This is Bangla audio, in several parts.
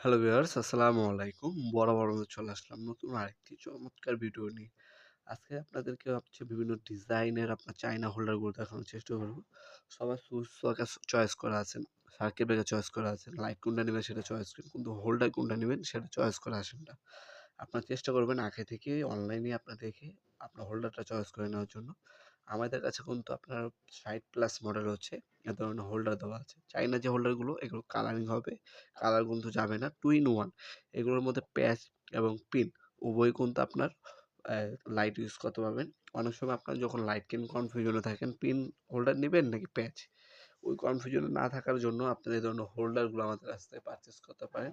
হ্যালো ভিউয়ার্স, আসসালামু আলাইকুম। বড় বড় চলে আসলাম নতুন আরেকটি চমৎকার ভিডিও নিয়ে। আজকে আপনাদেরকে হচ্ছে বিভিন্ন ডিজাইনের আপনার চাইনা হোল্ডারগুলো দেখানোর চেষ্টা করব। সবার সুইচ চয়েস করা আছেন সার্কিট ব্রেকার চয়েস করা আছেন লাইট কোনটা নেবেন সেটা চয়েস করেন, কিন্তু হোল্ডার কোনটা নেবেন সেটা চয়েস করা আসেন না। আপনার চেষ্টা করবেন আগে থেকে অনলাইনে আপনার দেখে আপনার হোল্ডারটা চয়েস করে নেওয়ার জন্য। আমাদের কাছে কিন্তু আপনার ষাট প্লাস মডেল হচ্ছে। এ ধরনের হোল্ডার দেওয়া আছে। চাইনা যে হোল্ডারগুলো এগুলো কালারিং হবে কালার কিন্তু যাবে না টু ইন ওয়ান এগুলোর মধ্যে প্যাচ এবং পিন উভয় কিন্তু আপনার লাইট ইউজ করতে পারবেন। অনেক সময় আপনার যখন লাইট কিন কনফিউশনে থাকেন পিন হোল্ডার নেবেন নাকি প্যাচ ওই কনফিউশনে না থাকার জন্য আপনার এই ধরনের হোল্ডারগুলো আমাদের কাছ থেকে পারচেস করতে পারেন।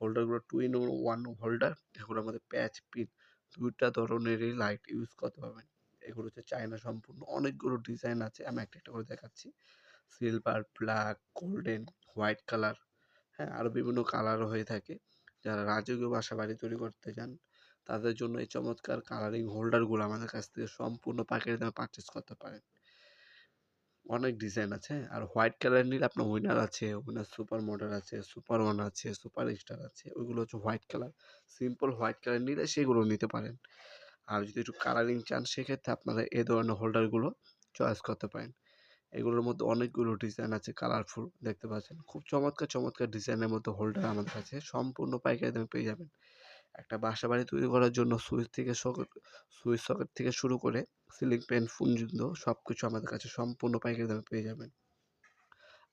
হোল্ডারগুলো টু ইন ওয়ান হোল্ডার এগুলোর মধ্যে প্যাচ পিন দুইটা ধরনেরই লাইট ইউজ করতে পারবেন। এগুলো হচ্ছে চায়না সম্পূর্ণ। অনেকগুলো ডিজাইন আছে, আমি একটা একটা করে দেখাচ্ছি। Silver black golden white colour হ্যাঁ আরও বিভিন্ন কালারও হয়ে থাকে। যারা রাজকীয় বাসা বাড়ি তৈরি করতে চান, তাদের জন্য এই চমৎকার কালারিং হোল্ডারগুলো আমাদের কাছ থেকে সম্পূর্ণ পাকের দামে পারচেস করতে পারেন। অনেক ডিজাইন আছে আর হোয়াইট কালার নিলে আপনার উইনার আছে উইনার সুপার মডেল আছে সুপার ওয়ান আছে সুপার স্টার আছে, ওইগুলো হচ্ছে white colour simple white colour নিলে সেগুলো নিতে পারেন। আর যদি একটু কালারিং চান, সেক্ষেত্রে আপনারা এই ধরনের হোল্ডারগুলো চয়েস করতে পারেন। এগুলোর মধ্যে অনেকগুলো ডিজাইন আছে কালারফুল দেখতে পাচ্ছেন। খুব চমৎকার চমৎকার ডিজাইনের মধ্যে হোল্ডার আমাদের কাছে। সম্পূর্ণ পাইকারি দামে পেয়ে যাবেন। একটা বাসা বাড়ি তৈরি করার জন্য সুইচ থেকে সকেট সুইচ সকেট থেকে শুরু করে সিলিং ফ্যান পর্যন্ত সব কিছু আমাদের কাছে সম্পূর্ণ পাইকারি দামে পেয়ে যাবেন।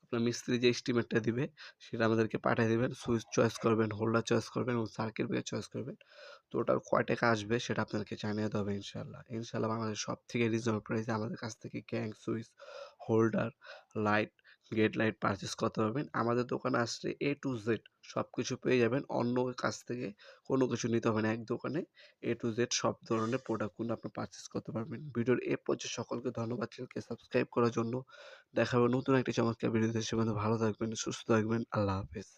আপনার মিস্ত্রি যে এস্টিমেটটা দিবে, সেটা আমাদেরকে পাঠিয়ে দেবেন। সুইচ চয়েস করবেন হোল্ডার চয়েস করবেন এবং সার্কিট ব্রেকার চয়েস করবেন। টোটাল কয় টাকা আসবে সেটা আপনাদেরকে জানিয়ে হবে ইনশাল্লাহ ইনশাল্লাহ আমাদের সব থেকে রিজনেবল প্রাইসে আমাদের কাছ থেকে gang switch holder light gate light purchase করতে পারবেন। আমাদের দোকানে আসলে এ টু জেড সব কিছু পেয়ে যাবেন। অন্য কাছ থেকে কোনো কিছু নিতে হবে না। এক দোকানে এ টু জেড সব ধরনের প্রোডাক্টগুলো আপনি পারচেস করতে পারবেন। ভিডিওর এ পর্যায়ে সকলকে ধন্যবাদ চ্যানেলকে সাবস্ক্রাইব করার জন্য। দেখা হবে নতুন একটি চমৎকার ভিডিওতে সে ভালো থাকবেন, সুস্থ থাকবেন। আল্লাহ হাফেজ।